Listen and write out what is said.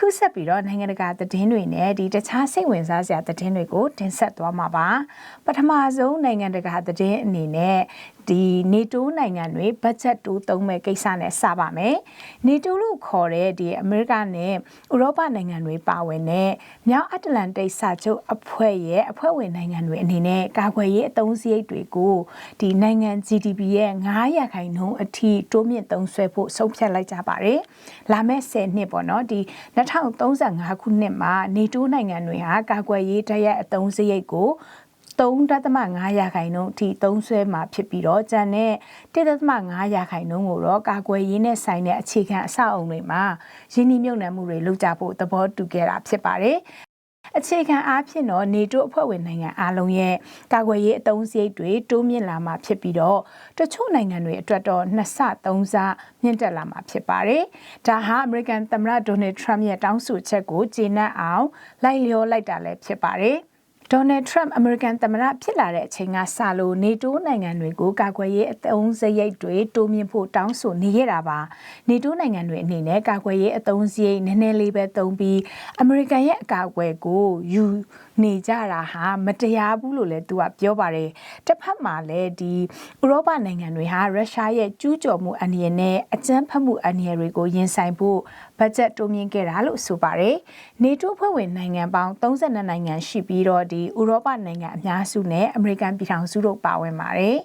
အခုဆက်ပြီးတော့နိုင်ငံတကာသတင်းတွေနဲ့ဒီတခြားစိတ်ဝင်စားစရာသတင်းတွေကိုတင်ဆက်သွားမှာပါပထမဆုံးနိုင်ငံတကာသတင်းအနေနဲ့ဒီနေတိုးနိုင်ငံတွေဘတ်ဂျက်တိုးသုံးမဲ့ကိစ္စနဲ့စပါမယ်။နေတိုးလို့ခေါ်တဲ့ဒီအမေရိကနဲ့ဥရောပနိုင်ငံတွေပါဝင်တဲ့မြောက်အတ္တလန်တိတ်စာချုပ်အဖွဲ့ရဲ့အဖွဲ့ဝင်နိုင်ငံတွေအနေနဲ့ကာကွယ်ရေးအသုံးစရိတ်တွေကိုဒီနိုင်ငံ GDP ရဲ့9ရာခိုင်နှုန်းအထိတိုးမြင့်သုံးစွဲဖို့ဆုံးဖြတ်လိုက်ကြပါတယ်။လာမယ့်10နှစ်ပေါ့နော်ဒီ2035ခုနှစ်မှာနေတိုးနိုင်ငံတွေဟာကာကွယ်ရေးတရက်အသုံးစရိတ်ကို 3.5ရာခိုင်နှုန်းအထိသုံးစွဲမှာဖြစ်ပြီးတော့ကျန်တဲ့1.5ရာခိုင်နှုန်းကိုတော့ကာကွယ်ရေးနဲ့ဆိုင်တဲ့အခြေခံအဆောက်အုံတွေမှာရင်းနှီးမြှုပ်နှံမှုတွေလုပ်ကြဖို့သဘောတူခဲ့တာဖြစ်ပါတယ်။အခြေခံအားဖြင့်တော့နေတိုးအဖွဲ့ဝင်နိုင်ငံအလုံးရဲ့ကာကွယ်ရေးအသုံးစရိတ်တွေတိုးမြင့်လာမှာဖြစ်ပြီးတော့တချို့နိုင်ငံတွေအတွက်တော့နှစ်ဆသုံးဆမြင့်တက်လာမှာဖြစ်ပါတယ်။ဒါဟာအမေရိကန်သမ္မတဒေါ်နယ်ထရမ့်ရဲ့တောင်းဆိုချက်ကိုကျေနပ်အောင်လိုက်လျောလိုက်တာလည်းဖြစ်ပါတယ်။ ဒေါ်နယ်ထရမ့်အမေရိကန်သမ္မတဖြစ်လာတဲ့အချိန်ကစလို့နေတိုးနိုင်ငံတွေကိုကာကွယ်ရေးအသုံးစရိတ်တွေတိုးမြင့်ဖို့တောင်းဆိုနေရတာပါနေတိုးနိုင်ငံတွေအနေနဲ့ကာကွယ်ရေးအသုံးစရိတ်နည်းနည်းလေးပဲသုံးပြီးအမေရိကန်ရဲ့အကာအကွယ်ကိုယူနေကြတာဟာမတရားဘူးလို့လည်းသူကပြောပါတယ်တစ်ဖက်မှာလည်းဒီဥရောပနိုင်ငံတွေဟာရုရှားရဲ့ကျူးကျော်မှုအန္တရာယ်နဲ့အကြမ်းဖက်မှုအန္တရာယ်တွေကိုရင်ဆိုင်ဖို့ဘတ်ဂျက်တိုးမြင့်ခဲ့တာလို့ဆိုပါတယ်နေတိုးဖွဲ့ဝင်နိုင်ငံပေါင်း32နိုင်ငံရှိပြီးတော့ဒီဥရောပနိုင်ငံအများစုနဲ့အမေရိကန်ပြည်ထောင်စုတို့ပါဝင်ပါတယ်